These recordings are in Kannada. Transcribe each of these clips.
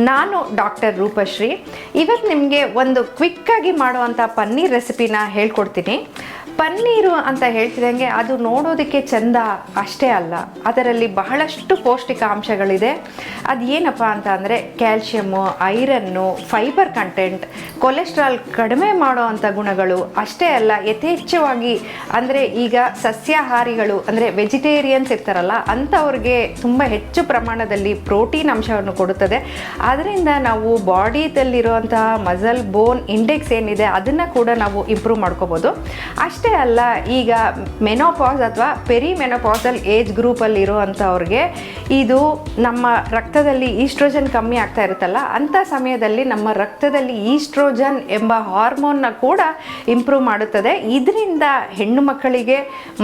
ನಾನು ಡಾಕ್ಟರ್ ರೂಪಶ್ರೀ. ಇವತ್ತು ನಿಮಗೆ ಒಂದು ಕ್ವಿಕ್ಕಾಗಿ ಮಾಡುವಂಥ ಪನ್ನೀರ್ ರೆಸಿಪಿನ ಹೇಳ್ಕೊಡ್ತೀನಿ. ಪನ್ನೀರು ಅಂತ ಹೇಳ್ತಿದಂಗೆ ಅದು ನೋಡೋದಕ್ಕೆ ಚಂದ ಅಷ್ಟೇ ಅಲ್ಲ. ಅದರಲ್ಲಿ ಬಹಳಷ್ಟು ಪೌಷ್ಟಿಕಾಂಶಗಳಿದೆ. ಅದು ಏನಪ್ಪ ಅಂತ ಅಂದರೆ calcium iron, fibre content, cholesterol ಕಡಿಮೆ ಮಾಡುವಂಥ ಗುಣಗಳು ಅಷ್ಟೇ ಅಲ್ಲ, ಯಥೇಚ್ಛವಾಗಿ ಅಂದರೆ ಈಗ ಸಸ್ಯಾಹಾರಿಗಳು ಅಂದರೆ ವೆಜಿಟೇರಿಯನ್ಸ್ ಇರ್ತಾರಲ್ಲ, ಅಂಥವ್ರಿಗೆ ತುಂಬ ಹೆಚ್ಚು ಪ್ರಮಾಣದಲ್ಲಿ ಪ್ರೋಟೀನ್ ಅಂಶವನ್ನು ಕೊಡುತ್ತದೆ. ಅದರಿಂದ ನಾವು ಬಾಡಿದಲ್ಲಿರುವಂತಹ ಮಸಲ್ ಬೋನ್ ಇಂಡೆಕ್ಸ್ ಏನಿದೆ ಅದನ್ನು ಕೂಡ ನಾವು ಇಂಪ್ರೂವ್ ಮಾಡ್ಕೋಬೋದು. ಅಷ್ಟೇ ಅಲ್ಲ, ಈಗ ಮೆನೋಪಾಸ್ ಅಥವಾ ಪೆರಿ ಮೆನೋಪಾಸಲ್ ಏಜ್ ಗ್ರೂಪಲ್ಲಿ ಇರುವಂಥವ್ರಿಗೆ ಇದು ನಮ್ಮ ರಕ್ತದಲ್ಲಿ ಈಸ್ಟ್ರೋಜನ್ ಕಮ್ಮಿ ಆಗ್ತಾ ಇರುತ್ತಲ್ಲ ಅಂಥ ಸಮಯದಲ್ಲಿ ನಮ್ಮ ರಕ್ತದಲ್ಲಿ ಈಸ್ಟ್ರೋಜನ್ ಎಂಬ ಹಾರ್ಮೋನ್ನ ಕೂಡ ಇಂಪ್ರೂವ್ ಮಾಡುತ್ತದೆ. ಇದರಿಂದ ಹೆಣ್ಣು ಮಕ್ಕಳಿಗೆ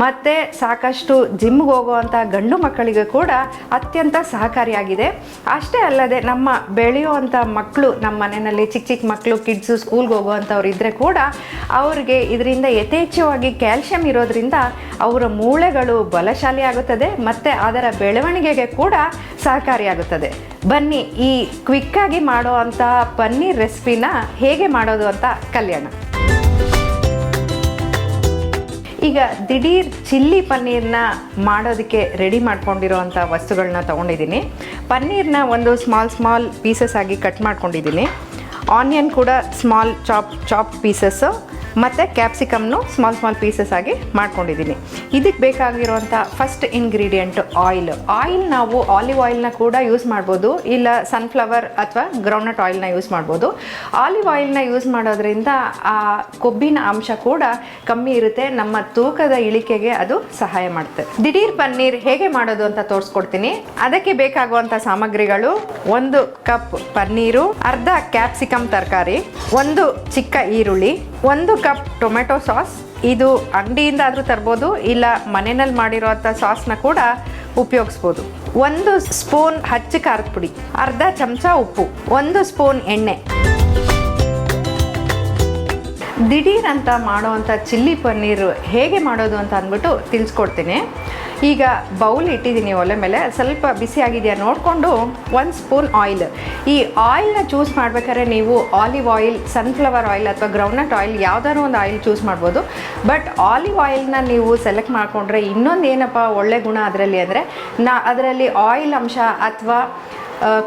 ಮತ್ತು ಸಾಕಷ್ಟು ಜಿಮ್ಗೆ ಹೋಗುವಂಥ ಗಂಡು ಮಕ್ಕಳಿಗೆ ಕೂಡ ಅತ್ಯಂತ ಸಹಕಾರಿಯಾಗಿದೆ. ಅಷ್ಟೇ ಅಲ್ಲದೆ ನಮ್ಮ ಬೆಳೆಯುವಂಥ ಮಕ್ಕಳು ನಮ್ಮ ಮನೆಯಲ್ಲಿ ಚಿಕ್ಕ ಚಿಕ್ಕ ಮಕ್ಕಳು ಕಿಡ್ಸು ಸ್ಕೂಲ್ಗೆ ಹೋಗುವಂಥವ್ರು ಇದ್ದರೆ ಕೂಡ ಅವ್ರಿಗೆ ಇದರಿಂದ ಯಥೇಚ್ಛವಾಗಿ ಕ್ಯಾಲ್ಶಿಯಂ ಇರೋದ್ರಿಂದ ಅವರ ಮೂಳೆಗಳು ಬಲಶಾಲಿ ಆಗುತ್ತದೆ ಮತ್ತು ಅದರ ಬೆಳವಣಿಗೆಗೆ ಕೂಡ ಸಹಕಾರಿಯಾಗುತ್ತದೆ. ಬನ್ನಿ, ಈ ಕ್ವಿಕ್ಕಾಗಿ ಮಾಡೋ ಅಂತಹ ಪನ್ನೀರ್ ರೆಸಿಪಿನ ಹೇಗೆ ಮಾಡೋದು ಅಂತ ಕಲ್ಯಾಣ. ಈಗ ದಿಢೀರ್ ಚಿಲ್ಲಿ ಪನ್ನೀರ್ನ ಮಾಡೋದಕ್ಕೆ ರೆಡಿ ಮಾಡ್ಕೊಂಡಿರೋವಂಥ ವಸ್ತುಗಳನ್ನ ತೊಗೊಂಡಿದ್ದೀನಿ. ಪನ್ನೀರ್ನ ಒಂದು ಸ್ಮಾಲ್ ಸ್ಮಾಲ್ ಪೀಸಸ್ ಆಗಿ ಕಟ್ ಮಾಡ್ಕೊಂಡಿದ್ದೀನಿ. ಆನಿಯನ್ ಕೂಡ ಸ್ಮಾಲ್ ಚಾಪ್ ಚಾಪ್ ಪೀಸಸ್ಸು ಮತ್ತು ಕ್ಯಾಪ್ಸಿಕಮ್ನು ಸ್ಮಾಲ್ ಸ್ಮಾಲ್ ಪೀಸಸ್ ಆಗಿ ಮಾಡ್ಕೊಂಡಿದ್ದೀನಿ. ಇದಕ್ಕೆ ಬೇಕಾಗಿರುವಂಥ ಫಸ್ಟ್ ಇಂಗ್ರೀಡಿಯೆಂಟ್ ಆಯಿಲ್ ಆಯಿಲ್ ನಾವು ಆಲಿವ್ ಆಯಿಲ್ನ ಕೂಡ ಯೂಸ್ ಮಾಡ್ಬೋದು, ಇಲ್ಲ ಸನ್ಫ್ಲವರ್ ಅಥವಾ ಗ್ರೌಂಡ್ನಟ್ ಆಯಿಲ್ನ ಯೂಸ್ ಮಾಡ್ಬೋದು. ಆಲಿವ್ ಆಯಿಲ್ನ ಯೂಸ್ ಮಾಡೋದ್ರಿಂದ ಆ ಕೊಬ್ಬಿನ ಅಂಶ ಕೂಡ ಕಮ್ಮಿ ಇರುತ್ತೆ, ನಮ್ಮ ತೂಕದ ಇಳಿಕೆಗೆ ಅದು ಸಹಾಯ ಮಾಡುತ್ತೆ. ದಿಢೀರ್ ಪನ್ನೀರ್ ಹೇಗೆ ಮಾಡೋದು ಅಂತ ತೋರಿಸ್ಕೊಡ್ತೀನಿ. ಅದಕ್ಕೆ ಬೇಕಾಗುವಂಥ ಸಾಮಗ್ರಿಗಳು ಒಂದು ಕಪ್ ಪನ್ನೀರು, ಅರ್ಧ ಕ್ಯಾಪ್ಸಿಕಮ್ ತರಕಾರಿ, ಒಂದು ಚಿಕ್ಕ ಈರುಳ್ಳಿ ಒಂದು ಕಪ್ ಟೊಮೆಟೊ ಸಾಸ್. ಇದು ಅಂಗಡಿಯಿಂದ ಆದರೂ ತರ್ಬೋದು, ಇಲ್ಲ ಮನೆಯಲ್ಲಿ ಮಾಡಿರೋಂಥ ಸಾಸ್ನ ಕೂಡ ಉಪಯೋಗಿಸ್ಬೋದು. ಒಂದು ಸ್ಪೂನ್ ಹಚ್ಚ ಖಾರದ ಪುಡಿ, ಅರ್ಧ ಚಮಚ ಉಪ್ಪು, ಒಂದು ಸ್ಪೂನ್ ಎಣ್ಣೆ. ದಿಢೀರ್ ಅಂತ ಮಾಡುವಂಥ ಚಿಲ್ಲಿ ಪನ್ನೀರ್ ಹೇಗೆ ಮಾಡೋದು ಅಂತ ಅಂದ್ಬಿಟ್ಟು ತಿಳಿಸ್ಕೊಡ್ತೀನಿ. ಈಗ ಬೌಲ್ ಇಟ್ಟಿದ್ದೀನಿ ಒಲೆ ಮೇಲೆ. ಸ್ವಲ್ಪ ಬಿಸಿ ಆಗಿದೆಯಾ ನೋಡಿಕೊಂಡು ಒಂದು ಸ್ಪೂನ್ ಆಯಿಲ್ ಈ ಆಯಿಲ್ನ ಚೂಸ್ ಮಾಡ್ಬೇಕಾದ್ರೆ ನೀವು ಆಲಿವ್ ಆಯಿಲ್ ಸನ್ಫ್ಲವರ್ ಆಯಿಲ್ ಅಥವಾ ಗ್ರೌಂಡ್ನಟ್ ಆಯಿಲ್ ಯಾವುದಾದ್ರು ಒಂದು ಆಯಿಲ್ ಚೂಸ್ ಮಾಡ್ಬೋದು. ಬಟ್ ಆಲಿವ್ ಆಯಿಲ್ನ ನೀವು ಸೆಲೆಕ್ಟ್ ಮಾಡಿಕೊಂಡ್ರೆ ಇನ್ನೊಂದು ಏನಪ್ಪ ಒಳ್ಳೆ ಗುಣ ಅದರಲ್ಲಿ ಅಂದರೆ, ನಾ ಅದರಲ್ಲಿ ಆಯಿಲ್ ಅಂಶ ಅಥವಾ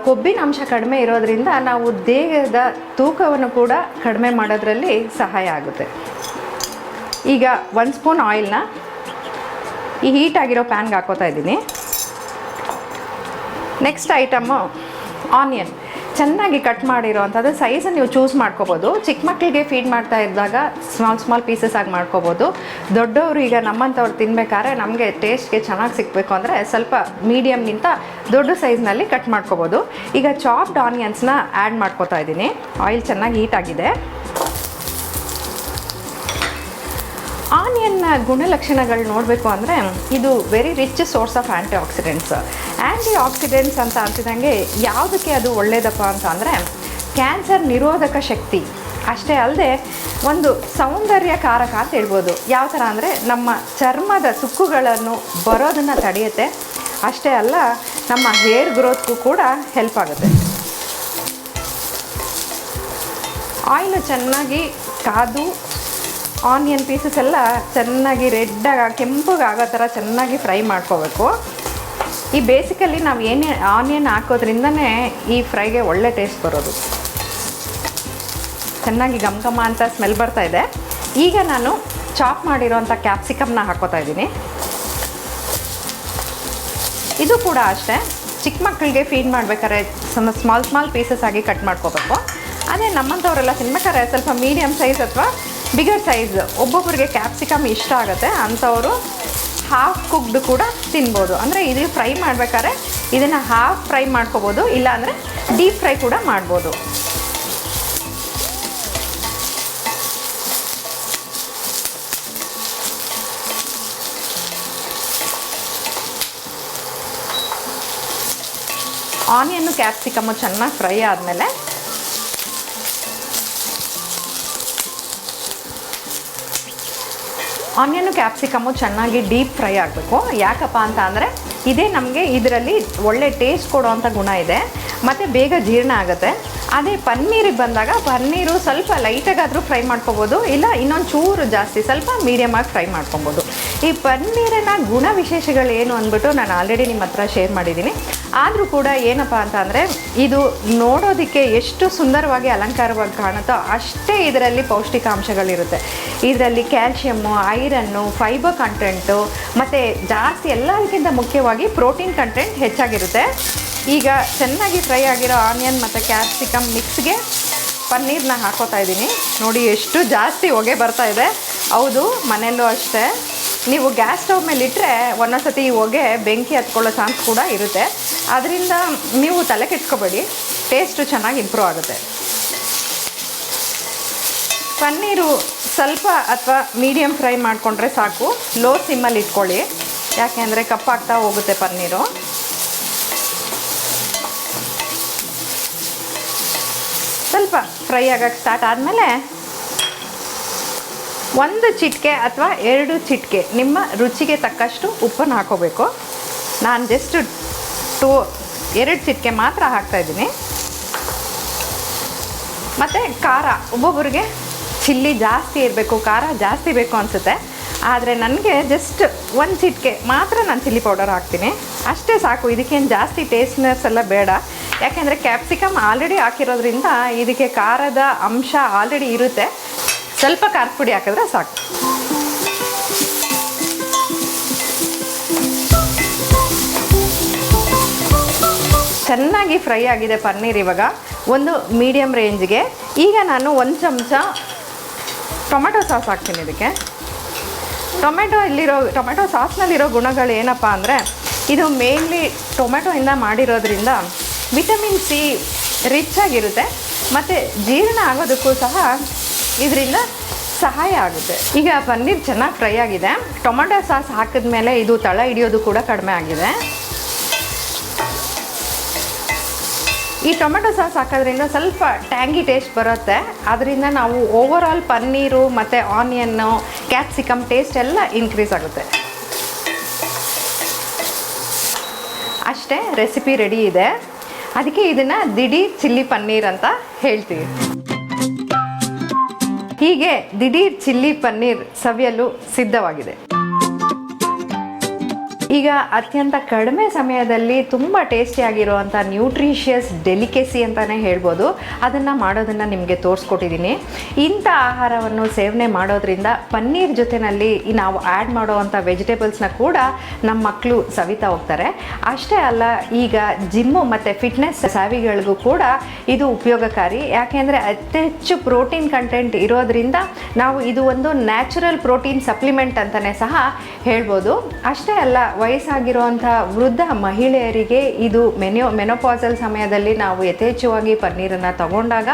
ಕೊಬ್ಬಿನ ಅಂಶ ಕಡಿಮೆ ಇರೋದರಿಂದ ನಾವು ದೇಹದ ತೂಕವನ್ನು ಕೂಡ ಕಡಿಮೆ ಮಾಡೋದ್ರಲ್ಲಿ ಸಹಾಯ ಆಗುತ್ತೆ. ಈಗ ಒಂದು ಸ್ಪೂನ್ ಆಯಿಲ್ನ ಈ ಹೀಟ್ ಆಗಿರೋ ಪ್ಯಾನ್ಗೆ ಹಾಕೋತಾ ಇದ್ದೀನಿ. ನೆಕ್ಸ್ಟ್ ಐಟಮ್ಮು ಆನಿಯನ್ ಚೆನ್ನಾಗಿ ಕಟ್ ಮಾಡಿರೋವಂಥದ್ದು ಸೈಜನ್ನು ನೀವು ಚೂಸ್ ಮಾಡ್ಕೋಬೋದು. ಚಿಕ್ಕ ಮಕ್ಕಳಿಗೆ ಫೀಡ್ ಮಾಡ್ತಾ ಇದ್ದಾಗ ಸ್ಮಾಲ್ ಸ್ಮಾಲ್ ಪೀಸಸ್ ಆಗಿ ಮಾಡ್ಕೋಬೋದು. ದೊಡ್ಡವರು ಈಗ ನಮ್ಮಂಥವ್ರು ತಿನ್ಬೇಕಾದ್ರೆ ನಮಗೆ ಟೇಸ್ಟ್ಗೆ ಚೆನ್ನಾಗಿ ಸಿಕ್ಕಬೇಕು ಅಂದರೆ ಸ್ವಲ್ಪ ಮೀಡಿಯಮ್ಗಿಂತ ದೊಡ್ಡ ಸೈಜ್ನಲ್ಲಿ ಕಟ್ ಮಾಡ್ಕೋಬೋದು. ಈಗ ಚಾಪ್ಡ್ ಆನಿಯನ್ಸ್ನ ಆ್ಯಡ್ ಮಾಡ್ಕೋತಾ ಇದ್ದೀನಿ. ಆಯಿಲ್ ಚೆನ್ನಾಗಿ ಹೀಟ್ ಆಗಿದೆ. ಆನಿಯನ್ನ ಗುಣಲಕ್ಷಣಗಳು ನೋಡಬೇಕು ಅಂದರೆ ಇದು very rich source of antioxidants antioxidants ಅಂತ ಅಂತಿದಂಗೆ ಯಾವುದಕ್ಕೆ ಅದು ಒಳ್ಳೆಯದಪ್ಪ ಅಂತ ಅಂದರೆ ಕ್ಯಾನ್ಸರ್ ನಿರೋಧಕ ಶಕ್ತಿ. ಅಷ್ಟೇ ಅಲ್ಲದೆ ಒಂದು ಸೌಂದರ್ಯ ಕಾರಕ ಅಂತ ಹೇಳ್ಬೋದು. ಯಾವ ಥರ ಅಂದರೆ ನಮ್ಮ ಚರ್ಮದ ಸುಕ್ಕುಗಳನ್ನು ಬರೋದನ್ನು ತಡೆಯುತ್ತೆ. ಅಷ್ಟೇ ಅಲ್ಲ ನಮ್ಮ ಹೇರ್ ಗ್ರೋತ್ಗೂ ಕೂಡ ಹೆಲ್ಪ್ ಆಗುತ್ತೆ. ಆಯಿಲ್ ಚೆನ್ನಾಗಿ ಕಾದು ಆನಿಯನ್ ಪೀಸಸ್ ಎಲ್ಲ ಚೆನ್ನಾಗಿ ರೆಡ್ಡಾಗಿ ಕೆಂಪಗೆ ಆಗೋ ಥರ ಚೆನ್ನಾಗಿ ಫ್ರೈ ಮಾಡ್ಕೋಬೇಕು. ಈ ಬೇಸಿಕಲಿ ನಾವು ಏನೇ ಆನಿಯನ್ ಹಾಕೋದ್ರಿಂದನೇ ಈ ಫ್ರೈಗೆ ಒಳ್ಳೆ ಟೇಸ್ಟ್ ಬರೋದು. ಚೆನ್ನಾಗಿ ಘಮ ಘಮ ಅಂತ ಸ್ಮೆಲ್ ಬರ್ತಾ ಇದೆ. ಈಗ ನಾನು ಚಾಪ್ ಮಾಡಿರೋಂಥ ಕ್ಯಾಪ್ಸಿಕಮ್ನ ಹಾಕೋತಾ ಇದ್ದೀನಿ. ಇದು ಕೂಡ ಅಷ್ಟೇ. ಚಿಕ್ಕ ಮಕ್ಕಳಿಗೆ ಫೀಡ್ ಮಾಡ್ಬೇಕಾದ್ರೆ ಸಮ ಸ್ಮಾಲ್ ಸ್ಮಾಲ್ ಪೀಸಸ್ ಆಗಿ ಕಟ್ ಮಾಡ್ಕೋಬೇಕು. ಅದೇ ನಮ್ಮಂಥವರೆಲ್ಲ ತಿನ್ಬೇಕಾದ್ರೆ ಸ್ವಲ್ಪ ಮೀಡಿಯಮ್ ಸೈಜ್ ಅಥವಾ ಬಿಗರ್ ಸೈಜ್ ಒಬ್ಬೊಬ್ಬರಿಗೆ ಕ್ಯಾಪ್ಸಿಕಮ್ ಇಷ್ಟ ಆಗುತ್ತೆ. ಅಂಥವರು ಹಾಫ್ ಕುಕ್ಡ್ ಕೂಡ ತಿನ್ಬೋದು. ಅಂದರೆ ಇದು ಫ್ರೈ ಮಾಡ್ಬೇಕಾದ್ರೆ ಇದನ್ನು ಹಾಫ್ ಫ್ರೈ ಮಾಡ್ಕೋಬೋದು. ಇಲ್ಲಾಂದರೆ ಡೀಪ್ ಫ್ರೈ ಕೂಡ ಮಾಡ್ಬೋದು. ಆನಿಯನ್ನು ಕ್ಯಾಪ್ಸಿಕಮ್ಮು ಚೆನ್ನಾಗಿ ಫ್ರೈ ಆದಮೇಲೆ ಆನಿಯನ್ನು ಕ್ಯಾಪ್ಸಿಕಮ್ಮು ಚೆನ್ನಾಗಿ ಡೀಪ್ ಫ್ರೈ ಆಗಬೇಕು. ಯಾಕಪ್ಪ ಅಂತ ಅಂದರೆ ಇದೇ ನಮಗೆ ಇದರಲ್ಲಿ ಒಳ್ಳೆ ಟೇಸ್ಟ್ ಕೊಡುವಂಥ ಗುಣ ಇದೆ. ಮತ್ತು ಬೇಗ ಜೀರ್ಣ ಆಗುತ್ತೆ. ಅದೇ ಪನ್ನೀರಿಗೆ ಬಂದಾಗ ಪನ್ನೀರು ಸ್ವಲ್ಪ ಲೈಟಾಗಾದರೂ ಫ್ರೈ ಮಾಡ್ಕೊಬೋದು. ಇಲ್ಲ ಇನ್ನೊಂದು ಚೂರು ಜಾಸ್ತಿ ಸ್ವಲ್ಪ ಮೀಡಿಯಮ್ ಆಗಿ ಫ್ರೈ ಮಾಡ್ಕೊಬೋದು. ಈ ಪನ್ನೀರಿನ ಗುಣ ವಿಶೇಷಗಳೇನು ಅಂದ್ಬಿಟ್ಟು ನಾನು ಆಲ್ರೆಡಿ ನಿಮ್ಮ ಹತ್ರ ಶೇರ್ ಮಾಡಿದ್ದೀನಿ. ಆದರೂ ಕೂಡ ಏನಪ್ಪ ಅಂತ ಅಂದರೆ ಇದು ನೋಡೋದಕ್ಕೆ ಎಷ್ಟು ಸುಂದರವಾಗಿ ಅಲಂಕಾರವಾಗಿ ಕಾಣುತ್ತೋ ಅಷ್ಟೇ ಇದರಲ್ಲಿ ಪೌಷ್ಟಿಕಾಂಶಗಳಿರುತ್ತೆ. ಇದರಲ್ಲಿ ಕ್ಯಾಲ್ಶಿಯಮ್ಮು ಐರನ್ನು ಫೈಬರ್ ಕಂಟೆಂಟು ಮತ್ತು ಜಾಸ್ತಿ ಎಲ್ಲದಕ್ಕಿಂತ ಮುಖ್ಯವಾಗಿ ಪ್ರೋಟೀನ್ ಕಂಟೆಂಟ್ ಹೆಚ್ಚಾಗಿರುತ್ತೆ. ಈಗ ಚೆನ್ನಾಗಿ ಫ್ರೈ ಆಗಿರೋ ಆನಿಯನ್ ಮತ್ತು ಕ್ಯಾಪ್ಸಿಕಮ್ ಮಿಕ್ಸ್ಗೆ ಪನ್ನೀರ್ನ ಹಾಕೋತಾ ಇದ್ದೀನಿ. ನೋಡಿ ಎಷ್ಟು ಜಾಸ್ತಿ ಹೊಗೆ ಬರ್ತಾ ಇದೆ. ಹೌದು, ಮನೆಯಲ್ಲೂ ಅಷ್ಟೇ. ನೀವು ಗ್ಯಾಸ್ ಸ್ಟವ್ ಮೇಲೆ ಇಟ್ಟರೆ ಒಂದೊಂದ್ಸತಿ ಈ ಹೊಗೆ ಬೆಂಕಿ ಹತ್ಕೊಳ್ಳೋ ಚಾನ್ಸ್ ಕೂಡ ಇರುತ್ತೆ. ಅದರಿಂದ ನೀವು ತಲೆ ಕೆಟ್ಕೋಬೇಡಿ ಟೇಸ್ಟು ಚೆನ್ನಾಗಿ ಇಂಪ್ರೂವ್ ಆಗುತ್ತೆ. ಪನ್ನೀರು ಸ್ವಲ್ಪ ಅಥವಾ ಮೀಡಿಯಮ್ ಫ್ರೈ ಮಾಡಿಕೊಂಡ್ರೆ ಸಾಕು. ಲೋ ಸಿಮ್ಮಲ್ಲಿ ಇಟ್ಕೊಳ್ಳಿ. ಯಾಕೆಂದರೆ ಕಪ್ಪಾಗ್ತಾ ಹೋಗುತ್ತೆ ಪನ್ನೀರು. ಸ್ವಲ್ಪ ಫ್ರೈ ಆಗೋಕ್ಕೆ ಸ್ಟಾರ್ಟ್ ಆದಮೇಲೆ ಒಂದು ಚಿಟಿಕೆ ಅಥವಾ ಎರಡು ಚಿಟಿಕೆ ನಿಮ್ಮ ರುಚಿಗೆ ತಕ್ಕಷ್ಟು ಉಪ್ಪನ್ನು ಹಾಕೋಬೇಕು. ನಾನು ಜಸ್ಟ್ ಟೂ ಎರಡು ಚಿಟಿಕೆ ಮಾತ್ರ ಹಾಕ್ತಾಯಿದ್ದೀನಿ ಮತ್ತು ಖಾರ, ಒಬ್ಬೊಬ್ಬರಿಗೆ ಚಿಲ್ಲಿ ಜಾಸ್ತಿ ಇರಬೇಕು, ಖಾರ ಜಾಸ್ತಿ ಬೇಕು ಅನಿಸುತ್ತೆ. ಆದರೆ ನನಗೆ ಜಸ್ಟ್ ಒಂದು ಚಿಟಿಕೆ ಮಾತ್ರ ನಾನು ಚಿಲ್ಲಿ ಪೌಡರ್ ಹಾಕ್ತೀನಿ. ಅಷ್ಟೇ ಸಾಕು, ಇದಕ್ಕೇನು ಜಾಸ್ತಿ ಟೇಸ್ಟ್ನೆಸ್ ಎಲ್ಲ ಬೇಡ. ಯಾಕೆಂದರೆ ಕ್ಯಾಪ್ಸಿಕಮ್ ಆಲ್ರೆಡಿ ಹಾಕಿರೋದ್ರಿಂದ ಇದಕ್ಕೆ ಖಾರದ ಅಂಶ ಆಲ್ರೆಡಿ ಇರುತ್ತೆ. ಸ್ವಲ್ಪ ಖಾರದ ಪುಡಿ ಹಾಕಿದ್ರೆ ಸಾಕು. ಚೆನ್ನಾಗಿ ಫ್ರೈ ಆಗಿದೆ ಪನ್ನೀರ್ ಇವಾಗ. ಒಂದು ಮೀಡಿಯಮ್ ರೇಂಜ್ಗೆ. ಈಗ ನಾನು ಒಂದು ಚಮಚ ಟೊಮೆಟೊ ಸಾಸ್ ಹಾಕ್ತೀನಿ ಇದಕ್ಕೆ. ಟೊಮೆಟೊ ಇಲ್ಲಿರೋ, ಟೊಮೆಟೊ ಸಾಸ್ನಲ್ಲಿರೋ ಗುಣಗಳು ಏನಪ್ಪ ಅಂದರೆ, ಇದು ಮೇನ್ಲಿ ಟೊಮೆಟೊಯಿಂದ ಮಾಡಿರೋದ್ರಿಂದ ವಿಟಮಿನ್ ಸಿ ರಿಚ್ ಆಗಿರುತ್ತೆ. ಮತ್ತು ಜೀರ್ಣ ಆಗೋದಕ್ಕೂ ಸಹ ಇದರಿಂದ ಸಹಾಯ ಆಗುತ್ತೆ. ಈಗ ಪನ್ನೀರ್ ಚೆನ್ನಾಗಿ ಫ್ರೈ ಆಗಿದೆ. ಟೊಮೆಟೊ ಸಾಸ್ ಹಾಕಿದ್ಮೇಲೆ ಇದು ತಳ ಹಿಡಿಯೋದು ಕೂಡ ಕಡಿಮೆ ಆಗಿದೆ. ಈ ಟೊಮೆಟೊ ಸಾಸ್ ಹಾಕೋದ್ರಿಂದ ಸ್ವಲ್ಪ ಟ್ಯಾಂಗಿ ಟೇಸ್ಟ್ ಬರುತ್ತೆ. ಅದರಿಂದ ನಾವು ಓವರ್ ಆಲ್ ಪನ್ನೀರು ಮತ್ತು ಆನಿಯನ್ನು ಕ್ಯಾಪ್ಸಿಕಮ್ ಟೇಸ್ಟ್ ಎಲ್ಲ ಇನ್ಕ್ರೀಸ್ ಆಗುತ್ತೆ. ಅಷ್ಟೇ ರೆಸಿಪಿ ರೆಡಿ ಇದೆ. ಅದಕ್ಕೆ ಇದನ್ನು ದಿಢೀರ್ ಚಿಲ್ಲಿ ಪನ್ನೀರ್ ಅಂತ ಹೇಳ್ತೀವಿ. ಹೀಗೆ ದಿಢೀರ್ ಚಿಲ್ಲಿ ಪನ್ನೀರ್ ಸವಿಯಲು ಸಿದ್ಧವಾಗಿದೆ. ಈಗ ಅತ್ಯಂತ ಕಡಿಮೆ ಸಮಯದಲ್ಲಿ ತುಂಬ ಟೇಸ್ಟಿಯಾಗಿರುವಂಥ ನ್ಯೂಟ್ರಿಷಿಯಸ್ ಡೆಲಿಕೆಸಿ ಅಂತಲೇ ಹೇಳ್ಬೋದು. ಅದನ್ನು ಮಾಡೋದನ್ನು ನಿಮಗೆ ತೋರಿಸ್ಕೊಟ್ಟಿದ್ದೀನಿ ಇಂಥ ಆಹಾರವನ್ನು ಸೇವನೆ ಮಾಡೋದ್ರಿಂದ ಪನ್ನೀರ್ ಜೊತೆಯಲ್ಲಿ ನಾವು ಆ್ಯಡ್ ಮಾಡುವಂಥ ವೆಜಿಟೇಬಲ್ಸ್ನ ಕೂಡ ನಮ್ಮ ಮಕ್ಕಳು ಸವಿತಾ ಹೋಗ್ತಾರೆ. ಅಷ್ಟೇ ಅಲ್ಲ, ಈಗ ಜಿಮ್ಮು ಮತ್ತು ಫಿಟ್ನೆಸ್ ಸಾವಿಗಳಿಗೂ ಕೂಡ ಇದು ಉಪಯೋಗಕಾರಿ. ಯಾಕೆಂದರೆ ಅತಿ ಹೆಚ್ಚು ಪ್ರೋಟೀನ್ ಕಂಟೆಂಟ್ ಇರೋದ್ರಿಂದ ನಾವು ಇದು ಒಂದು ನ್ಯಾಚುರಲ್ ಪ್ರೋಟೀನ್ ಸಪ್ಲಿಮೆಂಟ್ ಅಂತಲೇ ಸಹ ಹೇಳ್ಬೋದು. ಅಷ್ಟೇ ಅಲ್ಲ ವಯಸ್ಸಾಗಿರುವಂಥ ವೃದ್ಧ ಮಹಿಳೆಯರಿಗೆ ಇದು ಮೆನೋ, ಮೆನೋಪಾಸಲ್ ಸಮಯದಲ್ಲಿ ನಾವು ಯಥೇಚ್ಛವಾಗಿ ಪನ್ನೀರನ್ನು ತಗೊಂಡಾಗ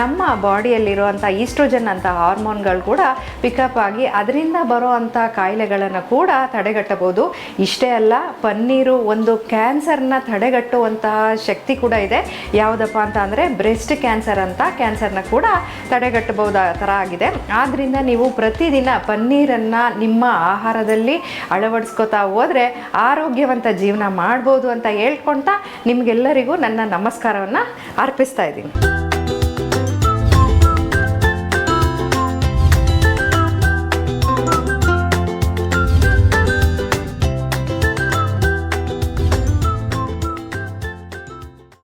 ನಮ್ಮ ಬಾಡಿಯಲ್ಲಿರುವಂಥ ಈಸ್ಟ್ರೋಜನ್ ಅಂತ ಹಾರ್ಮೋನ್ಗಳು ಕೂಡ ಪಿಕಪ್ ಆಗಿ ಅದರಿಂದ ಅಂಥ ಕಾಯಿಲೆಗಳನ್ನು ಕೂಡ ತಡೆಗಟ್ಟಬಹುದು. ಇಷ್ಟೇ ಅಲ್ಲ, ಪನ್ನೀರು ಒಂದು ಕ್ಯಾನ್ಸರ್ನ ತಡೆಗಟ್ಟುವಂತಹ ಶಕ್ತಿ ಕೂಡ ಇದೆ. ಯಾವುದಪ್ಪ ಅಂತ ಅಂದರೆ ಬ್ರೆಸ್ಟ್ ಕ್ಯಾನ್ಸರ್ ಅಂತ ಕ್ಯಾನ್ಸರ್ನ ಕೂಡ ತಡೆಗಟ್ಟಬಹುದ ಥರ ಆಗಿದೆ. ಆದ್ದರಿಂದ ನೀವು ಪ್ರತಿದಿನ ಪನ್ನೀರನ್ನು ನಿಮ್ಮ ಆಹಾರದಲ್ಲಿ ಅಳವಡಿಸ್ಕೋತಾ ಹೋದರೆ ಆರೋಗ್ಯವಂತ ಜೀವನ ಮಾಡ್ಬೋದು ಅಂತ ಹೇಳ್ಕೊಳ್ತಾ ನಿಮಗೆಲ್ಲರಿಗೂ ನನ್ನ ನಮಸ್ಕಾರವನ್ನು ಅರ್ಪಿಸ್ತಾ ಇದ್ದೀನಿ.